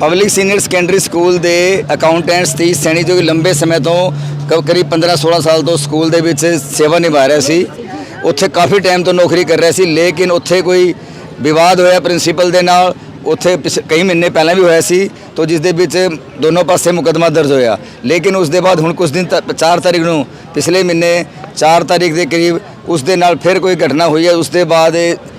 Public senior secondary school ਦੇ accountant Satish Saini ਜੋ ਕਿ ਲੰਬੇ ਸਮੇਂ ਤੋਂ ਕ- ਕਰੀਬ 15-16 ਸਾਲ ਤੋਂ ਸਕੂਲ ਦੇ ਵਿੱਚ ਸੇਵਾ ਨਿਭਾ ਰਿਹਾ ਸੀ। ਉੱਥੇ ਕਾਫੀ ਟਾਈਮ ਤੋਂ ਨੌਕਰੀ ਕਰ ਰਿਹਾ ਸੀ, ਲੇਕਿਨ ਉੱਥੇ ਕੋਈ ਵਿਵਾਦ ਹੋਇਆ ਪ੍ਰਿੰਸੀਪਲ ਦੇ ਨਾਲ। ਉੱਥੇ ਪਿਛ- ਕਈ ਮਹੀਨੇ ਪਹਿਲਾਂ ਵੀ ਹੋਇਆ ਸੀ, ਤੋਂ ਜਿਸ ਦੇ ਵਿੱਚ ਦੋਨੋਂ ਪਾਸੇ ਮੁਕੱਦਮਾ ਦਰਜ ਹੋਇਆ। ਲੇਕਿਨ ਉਸ ਦੇ ਬਾਅਦ ਹੁਣ ਕੁਝ ਦਿਨ 4 ਤਾਰੀਖ ਨੂੰ ਪਿਛਲੇ ਮਹੀਨੇ 4 ਤਾਰੀਖ ਦੇ ਕਰੀਬ ਉਸ ਦੇ ਨਾਲ ਫਿਰ ਕੋਈ ਘਟਨਾ ਹੋਈ ਹੈ, ਉਸ ਦੇ ਬਾਅਦ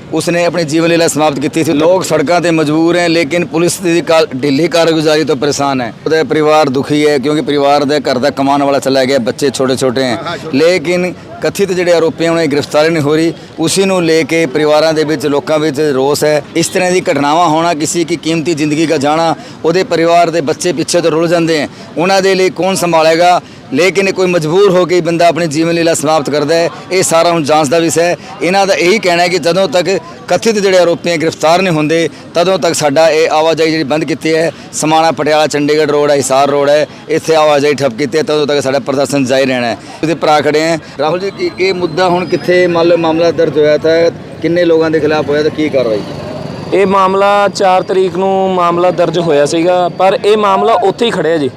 ਇਹ ਉਸਨੇ ਆਪਣੀ ਜੀਵਨ ਲੀਲਾ ਸਮਾਪਤ ਕੀਤੀ ਸੀ। ਲੋਕ ਸੜਕਾਂ ਤੇ ਮਜਬੂਰ ਹੈ, ਲੇਕਿਨ ਪੁਲਿਸ ਦੀ ਕਾਲ, ਢਿੱਲੀ ਕਾਰਗੁਜ਼ਾਰੀ ਤੋਂ ਪਰੇਸ਼ਾਨ ਹੈ। ਉਹਦਾ ਪਰਿਵਾਰ ਦੁਖੀ ਹੈ, ਕਿਉਂਕਿ ਪਰਿਵਾਰ ਦੇ ਘਰ ਦਾ ਕਮਾਉਣ ਵਾਲਾ ਚਲਾ ਗਿਆ, ਬੱਚੇ ਛੋਟੇ ਛੋਟੇ ਹੈ। ਲੇਕਿਨ ਕਥਿਤ ਜਿਹੜੇ ਆਰੋਪੀ ਹਨ, ਉਹਨਾਂ ਦੀ ਗ੍ਰਿਫਤਾਰੀ ਨਹੀਂ ਹੋ ਰਹੀ। ਉਸੇ ਨੂੰ ਲੈ ਕੇ ਪਰਿਵਾਰਾਂ ਦੇ ਵਿੱਚ, ਲੋਕਾਂ ਵਿੱਚ ਰੋਸ ਹੈ। ਇਸ ਤਰ੍ਹਾਂ ਦੀ ਘਟਨਾਵਾਂ ਹੋਣਾ ਕਿਸੇ ਕੀ ਕੀਮਤੀ ਜ਼ਿੰਦਗੀ ਦਾ ਜਾਣਾ, ਉਹਦੇ ਪਰਿਵਾਰ ਦੇ ਬੱਚੇ ਪਿੱਛੇ ਤੋਂ ਰੁਲ ਜਾਂਦੇ ਹੈ। ਉਹਨਾਂ ਦੇ ਲਈ ਕੌਣ ਸੰਭਾਲੇਗਾ? ਲੇਕਿਨ ਇਹ ਕੋਈ ਮਜਬੂਰ ਹੋ ਕੇ ਬੰਦਾ ਆਪਣੀ ਜੀਵਨ ਲੀਲਾ ਸਮਾਪਤ ਕਰਦਾ ਹੈ, ਇਹ ਸਾਰਾ ਹੁਣ ਜਾਂਚ ਦਾ ਵਿਸ਼ਾ ਹੈ। ਇਹਨਾਂ ਦਾ ਇਹੀ ਕਹਿਣਾ ਹੈ ਕਿ ਜਦੋਂ ਤੱਕ ਕਥਿਤ ਜਿਹੜੇ ਆਰੋਪੀ ਗ੍ਰਿਫਤਾਰ ਨਹੀਂ ਹੁੰਦੇ, ਤਦੋਂ ਤੱਕ ਸਾਡਾ ਇਹ ਆਵਾਜਾਈ ਜਿਹੜੀ ਬੰਦ ਕੀਤੀ ਹੈ, ਸਮਾਣਾ ਪਟਿਆਲਾ ਚੰਡੀਗੜ੍ਹ ਰੋਡ ਹੈ, ਹਿਸਾਰ ਰੋਡ ਹੈ, ਇੱਥੇ ਆਵਾਜਾਈ ਠੱਪ ਕੀਤੀ ਹੈ, ਤਦੋਂ ਤੱਕ ਸਾਡਾ ਪ੍ਰਦਰਸ਼ਨ ਜਾਰੀ ਰਹਿਣਾ ਹੈ। ਉਹਦੇ ਭਰਾ ਖੜੇ ਹੈ। ਰਾਹੁਲ ਜੀ, ਕੀ ਇਹ ਮੁੱਦਾ ਹੁਣ ਕਿੱਥੇ ਮੰਨ ਲਓ ਮਾਮਲਾ ਦਰਜ ਹੋਇਆ ਤਾਂ ਕਿੰਨੇ ਲੋਕਾਂ ਦੇ ਖਿਲਾਫ ਹੋਇਆ ਤਾਂ ਕੀ ਕਾਰਵਾਈ? ਇਹ ਮਾਮਲਾ 4 ਤਰੀਕ ਨੂੰ ਮਾਮਲਾ ਦਰਜ ਹੋਇਆ ਸੀਗਾ, ਪਰ ਇਹ ਮਾਮਲਾ ਉੱਥੇ ਹੀ ਖੜਿਆ ਜੀ।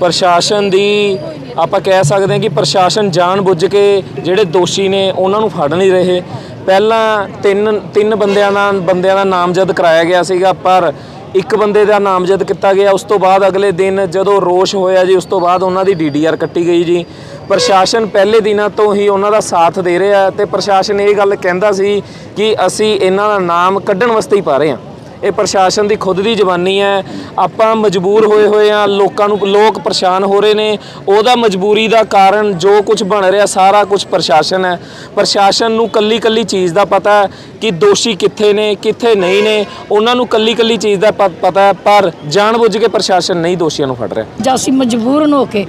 ਪ੍ਰਸ਼ਾਸਨ ਦੀ ਆਪਾਂ ਕਹਿ ਸਕਦੇ ਹਾਂ ਕਿ ਪ੍ਰਸ਼ਾਸਨ ਜਾਣ ਬੁੱਝ ਕੇ ਜਿਹੜੇ ਦੋਸ਼ੀ ਨੇ ਉਹਨਾਂ ਨੂੰ ਫੜ ਨਹੀਂ ਰਹੇ। ਪਹਿਲਾਂ ਤਿੰਨ ਤਿੰਨ ਬੰਦਿਆਂ ਦਾ ਬੰਦਿਆਂ ਦਾ ਨਾਮਜ਼ਦ ਕਰਾਇਆ ਗਿਆ ਸੀਗਾ, ਪਰ ਇੱਕ ਬੰਦੇ ਦਾ ਨਾਮਜ਼ਦ ਕੀਤਾ ਗਿਆ। ਉਸ ਤੋਂ ਬਾਅਦ ਅਗਲੇ ਦਿਨ ਜਦੋਂ ਰੋਸ਼ ਹੋਇਆ ਜੀ, ਉਸ ਤੋਂ ਬਾਅਦ ਉਹਨਾਂ ਦੀ ਡੀਡੀਆਰ ਕੱਟੀ ਗਈ ਜੀ। ਪ੍ਰਸ਼ਾਸਨ ਪਹਿਲੇ ਦਿਨਾਂ ਤੋਂ ਹੀ ਉਹਨਾਂ ਦਾ ਸਾਥ ਦੇ ਰਿਹਾ ਤੇ ਪ੍ਰਸ਼ਾਸਨ ਇਹ ਗੱਲ ਕਹਿੰਦਾ ਸੀ ਕਿ ਅਸੀਂ ਇਹਨਾਂ ਦਾ ਨਾਮ ਕੱਢਣ ਵਾਸਤੇ ਹੀ ਪਾ ਰਹੇ ਹਾਂ। ਇਹ ਪ੍ਰਸ਼ਾਸਨ ਦੀ ਖੁਦ ਦੀ ਜ਼ਬਾਨੀ ਹੈ। ਆਪਾਂ ਮਜਬੂਰ ਹੋਏ ਹੋਏ ਆ ਲੋਕਾਂ ਨੂੰ ਲੋਕ ਪਰੇਸ਼ਾਨ ਹੋ ਰਹੇ ਨੇ। ਉਹਦਾ ਮਜਬੂਰੀ ਦਾ ਕਾਰਨ ਜੋ ਕੁਝ ਬਣ ਰਿਹਾ, ਸਾਰਾ ਕੁਝ ਪ੍ਰਸ਼ਾਸਨ ਹੈ। ਪ੍ਰਸ਼ਾਸਨ ਨੂੰ ਕੱਲੀ ਕੱਲੀ ਚੀਜ਼ ਦਾ ਪਤਾ ਹੈ ਕਿ ਦੋਸ਼ੀ ਕਿੱਥੇ ਨੇ, ਕਿੱਥੇ ਨਹੀਂ ਨੇ। ਉਹਨਾਂ ਨੂੰ ਕੱਲੀ ਕੱਲੀ ਚੀਜ਼ ਦਾ ਪ- ਪਤਾ ਹੈ, ਪਰ ਜਾਣਬੁੱਝ ਕੇ ਪ੍ਰਸ਼ਾਸਨ ਨਹੀਂ ਦੋਸ਼ੀਆਂ ਨੂੰ ਫੜ ਰਿਹਾ। ਜਾਂ ਅਸੀਂ ਮਜਬੂਰਨ ਹੋ ਕੇ,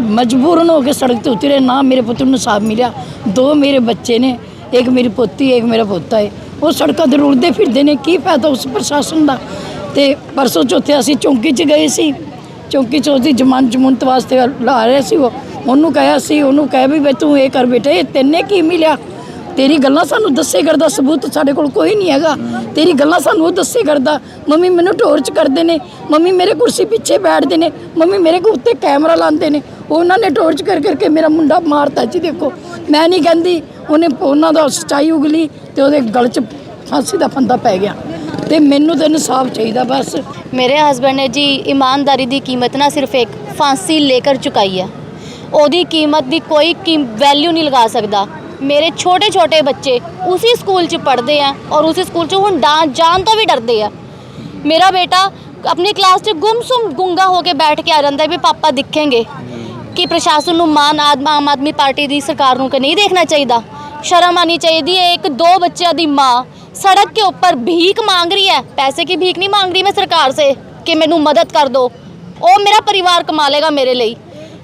ਮਜਬੂਰਨ ਹੋ ਕੇ ਸੜਕ ਤੇ ਉਤਰੇ, ਨਾ ਮੇਰੇ ਪੁੱਤਰ ਨੂੰ ਸਾਫ਼ ਮਿਲਿਆ। ਦੋ ਮੇਰੇ ਬੱਚੇ ਨੇ, ਇੱਕ ਮੇਰੀ ਪੋਤੀ, ਇੱਕ ਮੇਰਾ ਪੋਤਾ ਹੈ ਉਹ ਸੜਕਾਂ ਤੇ ਰੁਲਦੇ ਫਿਰਦੇ ਨੇ, ਕੀ ਫਾਇਦਾ ਉਸ ਪ੍ਰਸ਼ਾਸਨ ਦਾ? ਤੇ ਪਰਸੋਂ ਚੌਥੇ ਅਸੀਂ ਚੌਂਕੀ 'ਚ ਗਏ ਸੀ, ਚੌਂਕੀ 'ਚ ਉਹਦੀ ਜਮਾਨ ਜ਼ਮੂਨਤ ਵਾਸਤੇ ਲਾ ਰਹੇ ਸੀ ਉਹ। ਉਹਨੂੰ ਕਹਿਆ ਸੀ, ਉਹਨੂੰ ਕਹਿ ਵੀ ਬਈ ਤੂੰ ਇਹ ਕਰ ਬੇਟੇ ਤੈਨੇ ਕੀ ਮਿਲਿਆ? ਤੇਰੀ ਗੱਲਾਂ ਸਾਨੂੰ ਦੱਸੇ ਕਰਦਾ, ਸਬੂਤ ਸਾਡੇ ਕੋਲ ਕੋਈ ਨਹੀਂ ਹੈਗਾ। ਤੇਰੀ ਗੱਲਾਂ ਸਾਨੂੰ ਉਹ ਦੱਸੇ ਕਰਦਾ, ਮੰਮੀ ਮੈਨੂੰ ਟੋਰਚ ਕਰਦੇ ਨੇ, ਮੰਮੀ ਮੇਰੇ ਕੁਰਸੀ ਪਿੱਛੇ ਬੈਠਦੇ ਨੇ, ਮੰਮੀ ਮੇਰੇ ਕੋ ਉੱਤੇ ਕੈਮਰਾ ਲਾਉਂਦੇ ਨੇ। ਉਹਨਾਂ ਨੇ ਟੋਰਚ ਕਰ ਕਰਕੇ ਮੇਰਾ ਮੁੰਡਾ ਮਾਰਤਾ ਜੀ, ਦੇਖੋ। ਮੈਂ ਨਹੀਂ ਕਹਿੰਦੀ ਉਹਨੇ ਉਹਨਾਂ ਦਾ ਸਚਾਈ ਉਗਲੀ ਤੇ ਉਹਦੇ ਗਲ 'ਚ ਫਾਂਸੀ ਦਾ ਫੰਦਾ ਪੈ ਗਿਆ। ਤੇ ਮੈਨੂੰ ਤਾਂ ਇਨਸਾਫ ਚਾਹੀਦਾ ਬਸ। ਮੇਰੇ ਹਸਬੰਡ ਨੇ ਜੀ ਇਮਾਨਦਾਰੀ ਦੀ ਕੀਮਤ ਨਾ ਸਿਰਫ ਇੱਕ ਫਾਂਸੀ ਲੇਕਰ ਚੁਕਾਈ ਹੈ ਉਹਦੀ ਕੀਮਤ ਦੀ ਕੋਈ ਵੈਲਿਊ ਨਹੀਂ ਲਗਾ ਸਕਦਾ। ਮੇਰੇ ਛੋਟੇ ਛੋਟੇ ਬੱਚੇ ਉਸੇ ਸਕੂਲ 'ਚ ਪੜ੍ਹਦੇ ਆ ਔਰ ਉਸੇ ਸਕੂਲ 'ਚ ਹੁਣ ਜਾਣ ਤੋਂ ਵੀ ਡਰਦੇ ਆ। ਮੇਰਾ ਬੇਟਾ ਆਪਣੀ ਕਲਾਸ 'ਚ ਗੁੰਮਸੁਮ ਗੁੰਗਾ ਹੋ ਕੇ ਬੈਠ ਕੇ ਆ ਜਾਂਦਾ ਵੀ ਪਾਪਾ ਦਿਖेंगे ਕਿ ਪ੍ਰਸ਼ਾਸਨ ਨੂੰ ਮਾਨ ਆਦਮ ਆਮ ਆਦਮੀ ਪਾਰਟੀ ਦੀ ਸਰਕਾਰ ਨੂੰ ਕਿ ਨਹੀਂ ਦੇਖਣਾ ਚਾਹੀਦਾ? ਸ਼ਰਮ ਆਣੀ ਚਾਹੀਦੀ ਹੈ ਇੱਕ ਦੋ ਬੱਚਿਆਂ ਦੀ ਮਾँ सड़क के ऊपर भीख मांग रही है पैसे की भीख नहीं मांग रही मैं सरकार से कि मैनू मदद कर दो ਉਹ ਮੇਰਾ ਪਰਿਵਾਰ ਕਮਾ ਲੇਗਾ ਮੇਰੇ ਲਈ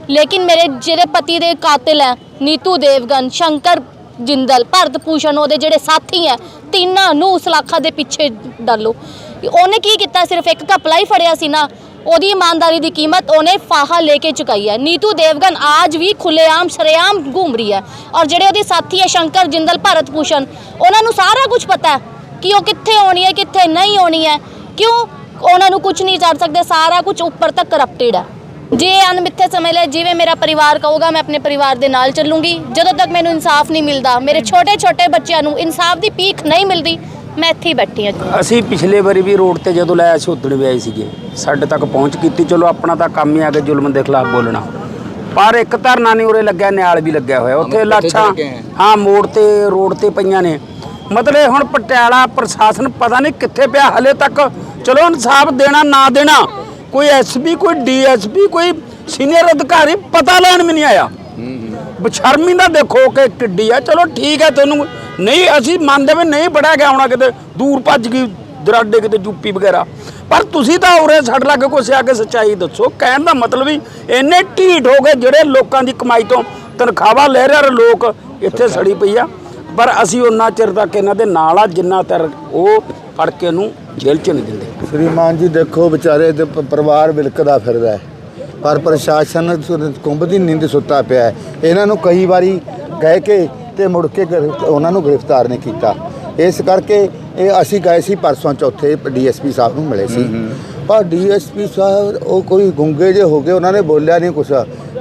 ਲੇਕਿਨ ਮੇਰੇ ਜਿਹੜੇ ਪਤੀ ਦੇ ਕਾਤਿਲ ਹੈ ਨੀਤੂ ਦੇਵਗਨ ਸ਼ੰਕਰ ਜਿੰਦਲ ਭਰਤ ਭੂਸ਼ਣ ਉਹਦੇ ਜਿਹੜੇ ਸਾਥੀ ਹੈ ਤਿੰਨਾਂ ਨੂੰ ਸਲਾਖਾਂ ਦੇ ਪਿੱਛੇ ਡਾਲੋ ਉਹਨੇ ਕੀ ਕੀਤਾ ਸਿਰਫ ਇੱਕ ਘਪਲਾ ਹੀ ਫੜਿਆ ਸੀ ਨਾ ਉਹਦੀ ਇਮਾਨਦਾਰੀ ਦੀ ਕੀਮਤ ਉਹਨੇ ਫਾਹਾ ਲੈ ਕੇ ਚੁਕਾਈ ਹੈ। ਨੀਤੂ ਦੇਵਗਨ ਆਜ ਵੀ ਖੁੱਲੇਆਮ ਸ਼ਰੇਆਮ ਘੁੰਮ ਰਹੀ ਹੈ ਔਰ ਜਿਹੜੇ ਉਹਦੇ ਸਾਥੀ ਹੈ ਸ਼ੰਕਰ, ਜਿੰਦਲ, ਭਾਰਤ ਭੂਸ਼ਣ, ਉਹਨਾਂ ਨੂੰ ਸਾਰਾ ਕੁਝ ਪਤਾ ਹੈ ਕਿ ਉਹ ਕਿੱਥੇ ਆਉਣੀ ਹੈ, ਕਿੱਥੇ ਨਹੀਂ ਆਉਣੀ ਹੈ। ਕਿਉਂ ਉਹਨਾਂ ਨੂੰ ਕੁਝ ਨਹੀਂ ਕਰ ਸਕਦੇ, ਸਾਰਾ ਕੁਝ ਉੱਪਰ ਤੱਕ ਕਰਪਟਡ ਹੈ। ਜੇ ਅਣਮਿੱਥੇ ਸਮੇਂ ਲਈ ਜਿਵੇਂ ਮੇਰਾ ਪਰਿਵਾਰ ਕਹੂਗਾ, ਮੈਂ ਆਪਣੇ ਪਰਿਵਾਰ ਦੇ ਨਾਲ ਚੱਲੂੰਗੀ। ਜਦੋਂ ਤੱਕ ਮੈਨੂੰ ਇਨਸਾਫ ਨਹੀਂ ਮਿਲਦਾ, ਮੇਰੇ ਛੋਟੇ ਛੋਟੇ ਬੱਚਿਆਂ ਨੂੰ ਇਨਸਾਫ ਦੀ ਭੀਖ ਨਹੀਂ ਮਿਲਦੀ ਮੈਂ ਇੱਥੇ ਹੀ ਬੈਠੀ ਹਾਂ। ਅਸੀਂ ਪਿਛਲੇ ਵਾਰੀ ਵੀ ਰੋਡ ਤੇ ਜਦੋਂ ਲਾਇਆ ਸੀ ਵੀ ਆਏ ਸੀਗੇ। ਸਾਡੇ ਤੱਕ ਪਹੁੰਚ ਕੀਤੀ। ਚਲੋ ਆਪਣਾ ਤਾਂ ਕੰਮ ਹੀ ਆ ਕਿ ਜ਼ੁਲਮ ਦੇ ਖਿਲਾਫ ਬੋਲਣਾ। ਪਰ ਇੱਕ ਧਰਨਾ ਨਹੀਂ ਉਰੇ ਲੱਗਿਆ ਨਿਆਲ ਵੀ ਲੱਗਿਆ ਹੋਇਆ। ਉੱਥੇ ਲਾਛਾਂ। ਹਾਂ ਮੋੜ ਤੇ ਰੋਡ ਤੇ ਪਈਆਂ ਨੇ। ਮਤਲਬ ਹੁਣ ਪਟਿਆਲਾ ਪ੍ਰਸ਼ਾਸਨ ਪਤਾ ਨਹੀਂ ਕਿੱਥੇ ਪਿਆ ਹਲੇ ਤੱਕ। ਚਲੋ ਇਨਸਾਫ ਦੇਣਾ ਨਾ ਦੇਣਾ। ਕੋਈ ਐਸਪੀ ਕੋਈ ਡੀਐਸਪੀ ਕੋਈ ਸੀਨੀਅਰ ਅਧਿਕਾਰੀ ਪਤਾ ਲੈਣ ਵੀ ਨਹੀਂ ਆਇਆ। ਬਸ਼ਰਮੀ ਦਾ ਦੇਖੋ ਕਿ ਕਿੱਡੀ ਆ। ਚਲੋ ਠੀਕ ਹੈ ਤੈਨੂੰ ਨਹੀਂ ਅਸੀਂ ਮੰਨਦੇ ਵੀ ਨਹੀਂ ਪੜਿਆ ਗਿਆ ਹੋਣਾ ਕਿਤੇ ਦੂਰ ਭੱਜ ਗਈ ਦਰਾਡੇ ਕਿਤੇ ਯੂਪੀ ਵਗੈਰਾ। ਪਰ ਤੁਸੀਂ ਤਾਂ ਉਰੇ ਛੱਡ ਲੱਗੇ ਕੁਛ ਆ ਕੇ ਸੱਚਾਈ ਦੱਸੋ ਕਹਿਣ ਦਾ ਮਤਲਬ ਵੀ ਇੰਨੇ ਢੀਠ ਹੋ ਗਏ ਜਿਹੜੇ ਲੋਕਾਂ ਦੀ ਕਮਾਈ ਤੋਂ ਤਨਖਾਹਾਂ ਲੈ ਰਹੇ ਲੋਕ ਇੱਥੇ ਸੜੀ ਪਈ ਆ। ਪਰ ਅਸੀਂ ਉਹਨਾਂ ਚਿਰ ਤੱਕ ਇਹਨਾਂ ਦੇ ਨਾਲ ਆ ਜਿੰਨਾ ਚਿਰ ਉਹ ਫੜ ਕੇ ਇਹਨੂੰ ਜੇਲ੍ਹ ਚ ਨਹੀਂ ਦਿੰਦੇ। ਸ਼੍ਰੀਮਾਨ ਜੀ ਦੇਖੋ ਵਿਚਾਰੇ ਦੇ ਪ- ਪਰਿਵਾਰ ਵਿਲਕਦਾ ਫਿਰਦਾ ਹੈ। ਪਰ ਪ੍ਰਸ਼ਾਸਨ ਕੁੰਭ ਦੀ ਨੀਂਦ ਸੁੱਤਾ ਪਿਆ ਹੈ। ਇਹਨਾਂ ਨੂੰ ਕਈ ਵਾਰੀ ਕਹਿ ਕੇ ਤੇ ਮੁੜ ਕੇ ਗ੍ਰਿਫ- ਉਹਨਾਂ ਨੂੰ ਗ੍ਰਿਫਤਾਰ ਨਹੀਂ ਕੀਤਾ। ਇਸ ਕਰਕੇ ਇਹ ਅਸੀਂ ਗਏ ਸੀ ਪਰਸੋਂ ਚੌਥੇ ਡੀਐਸਪੀ ਸਾਹਿਬ ਨੂੰ ਮਿਲੇ ਸੀ। ਪਰ ਡੀਐਸਪੀ ਸਾਹਿਬ ਉਹ ਕੋਈ ਗੁੰਗੇ ਜੇ ਹੋ ਗਏ ਉਹਨਾਂ ਨੇ ਬੋਲਿਆ ਨਹੀਂ ਕੁਛ।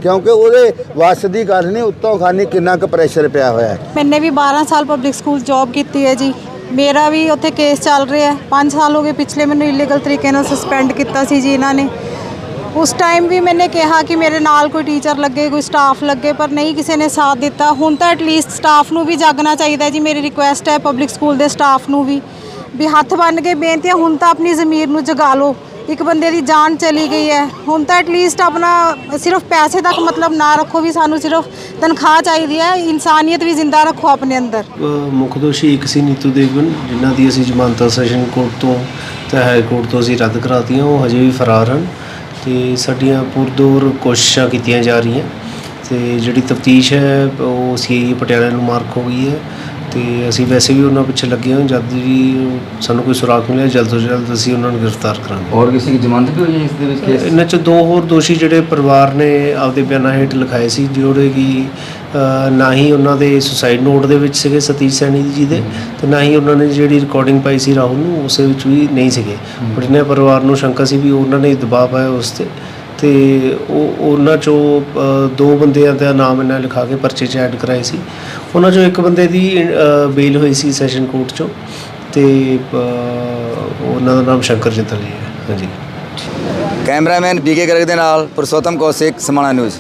ਕਿਉਂਕਿ ਉਹਦੇ ਵੱਸ ਦੀ ਗੱਲ ਨਹੀਂ ਉੱਤੋਂ ਖਾਨੀ ਕਿੰਨਾ ਕੁ ਪ੍ਰੈਸ਼ਰ ਪਿਆ ਹੋਇਆ ਹੈ। ਮੈंने ਵੀ 12 ਸਾਲ ਪਬਲਿਕ ਸਕੂਲ ਜੌਬ ਕੀਤੀ ਹੈ ਜੀ। ਮੇਰਾ ਵੀ ਉੱਥੇ ਕੇਸ ਚੱਲ ਰਿਹਾ ਹੈ। 5 ਸਾਲ ਹੋ ਗਏ ਪਿਛਲੇ ਮੈਨੂੰ ਇਲੀਗਲ ਤਰੀਕੇ ਨਾਲ ਸਸਪੈਂਡ ਕੀਤਾ ਸੀ ਜੀ ਇਹਨਾਂ ਨੇ। ਉਸ ਟਾਈਮ ਵੀ ਮੈਨੇ ਕਿਹਾ ਕਿ ਮੇਰੇ ਨਾਲ ਕੋਈ ਟੀਚਰ ਲੱਗੇ, ਕੋਈ ਸਟਾਫ ਲੱਗੇ, ਪਰ ਨਹੀਂ ਕਿਸੇ ਨੇ ਸਾਥ ਦਿੱਤਾ। ਹੁਣ ਤਾਂ ਐਟਲੀਸਟ ਸਟਾਫ ਨੂੰ ਵੀ ਜਾਗਣਾ ਚਾਹੀਦਾ ਜੀ, ਮੇਰੀ ਰਿਕੁਐਸਟ ਹੈ ਪਬਲਿਕ ਸਕੂਲ ਦੇ ਸਟਾਫ ਨੂੰ ਵੀ। ਵੀ ਹੱਥ ਬੰਨ ਕੇ ਬੇਨਤੀ ਹੈ, ਹੁਣ ਤਾਂ ਆਪਣੀ ਜ਼ਮੀਰ ਨੂੰ ਜਗਾ ਲਓ। ਇੱਕ ਬੰਦੇ ਦੀ ਜਾਨ ਚਲੀ ਗਈ ਹੈ। ਹੁਣ ਤਾਂ ਐਟਲੀਸਟ ਆਪਣਾ ਸਿਰਫ ਪੈਸੇ ਤੱਕ ਮਤਲਬ ਨਾ ਰੱਖੋ ਵੀ ਸਾਨੂੰ ਸਿਰਫ ਤਨਖਾਹ ਚਾਹੀਦੀ ਹੈ। ਇਨਸਾਨੀਅਤ ਵੀ ਜ਼ਿੰਦਾ ਰੱਖੋ ਆਪਣੇ ਅੰਦਰ। ਮੁੱਖ ਦੋਸ਼ੀ ਇੱਕ ਸੀ ਨੀਤੂ ਦੇਵਨ ਜਿਨ੍ਹਾਂ ਦੀ ਅਸੀਂ ਜ਼ਮਾਨਤਾਂ ਸੈਸ਼ਨ ਕੋਰਟ ਤੋਂ, ਤੇ ਹਾਈ ਕੋਰਟ ਤੋਂ ਅਸੀਂ ਰੱਦ ਕਰਾਤੀਆਂ, ਉਹ ਹਜੇ ਵੀ ਫਰਾਰ ਹਨ। ਅਤੇ ਸਾਡੀਆਂ ਪੁਰਦੂਰ ਕੋਸ਼ਿਸ਼ਾਂ ਕੀਤੀਆਂ ਜਾ ਰਹੀਆਂ ਅਤੇ ਜਿਹੜੀ ਤਫਤੀਸ਼ ਹੈ, ਉਹ ਸੀ ਏ ਪਟਿਆਲਾ ਨੂੰ ਮਾਰਕ ਹੋ ਗਈ ਹੈ। ਤੇ ਅਸੀਂ ਵੈਸੇ ਵੀ ਉਹਨਾਂ ਪਿੱਛੇ ਲੱਗੇ ਹਾਂ। ਜਦ ਵੀ ਸਾਨੂੰ ਕੋਈ ਸੁਰਾਗ ਮਿਲਿਆ ਜਲਦ ਤੋਂ ਜਲਦ ਅਸੀਂ ਉਹਨਾਂ ਨੂੰ ਗ੍ਰਿਫਤਾਰ ਕਰਾਂਗੇ। ਔਰ ਕਿਸੇ ਦੀ ਜ਼ਮਾਨਤ ਵੀ ਹੋਈ ਹੈ ਇਸ ਦੇ ਵਿੱਚ ਕੇਸ ਇਹਨਾਂ ਚ ਦੋ ਹੋਰ ਦੋਸ਼ੀ ਜਿਹੜੇ ਪਰਿਵਾਰ ਨੇ ਆਪਦੇ ਬਿਆਨਾਂ ਹੇਠ ਲਿਖਾਏ ਸੀ ਜਿਹੜੇ ਕਿ ਨਾ ਹੀ ਉਹਨਾਂ ਦੇ ਸੁਸਾਈਡ ਨੋਟ ਦੇ ਵਿੱਚ ਸੀਗੇ ਸਤੀਸ਼ ਸੈਣੀ ਜੀ ਦੇ ਤੇ ਨਾ ਹੀ ਉਹਨਾਂ ਨੇ ਜਿਹੜੀ ਰਿਕਾਰਡਿੰਗ ਪਾਈ ਸੀ ਰਾਹੁਲ ਨੂੰ ਉਸੇ ਵਿੱਚ ਵੀ ਨਹੀਂ ਸੀਗੇ। ਪਰ ਇਹਨਾਂ ਪਰਿਵਾਰ ਨੂੰ ਸ਼ੰਕਾ ਸੀ ਵੀ ਉਹਨਾਂ ਨੇ ਦਬਾਅ ਪਾਇਆ ਉਸ ਤੇ। ਤੇ ਉਹ ਉਹਨਾਂ ਚੋਂ ਦੋ ਬੰਦਿਆਂ ਦਾ ਨਾਮ ਇਹਨਾਂ ਲਿਖਾ ਕੇ ਪਰਚੇ 'ਚ ਐਡ ਕਰਾਏ ਸੀ। ਉਹਨਾਂ ਚੋਂ ਇੱਕ ਬੰਦੇ ਦੀ ਬੇਲ ਹੋਈ ਸੀ ਸੈਸ਼ਨ ਕੋਰਟ 'ਚੋਂ ਤੇ ਉਹਨਾਂ ਦਾ ਨਾਮ ਸ਼ੰਕਰ ਜਿੰਦਲ ਜੀ ਹੈ। ਹਾਂਜੀ। ਕੈਮਰਾਮੈਨ ਬੀਕੇ ਗਰਗ ਦੇ ਨਾਲ ਪੁਰਸ਼ੋਤਮ ਕੌਸ਼ਿਕ, ਸਮਾਣਾ ਨਿਊਜ਼।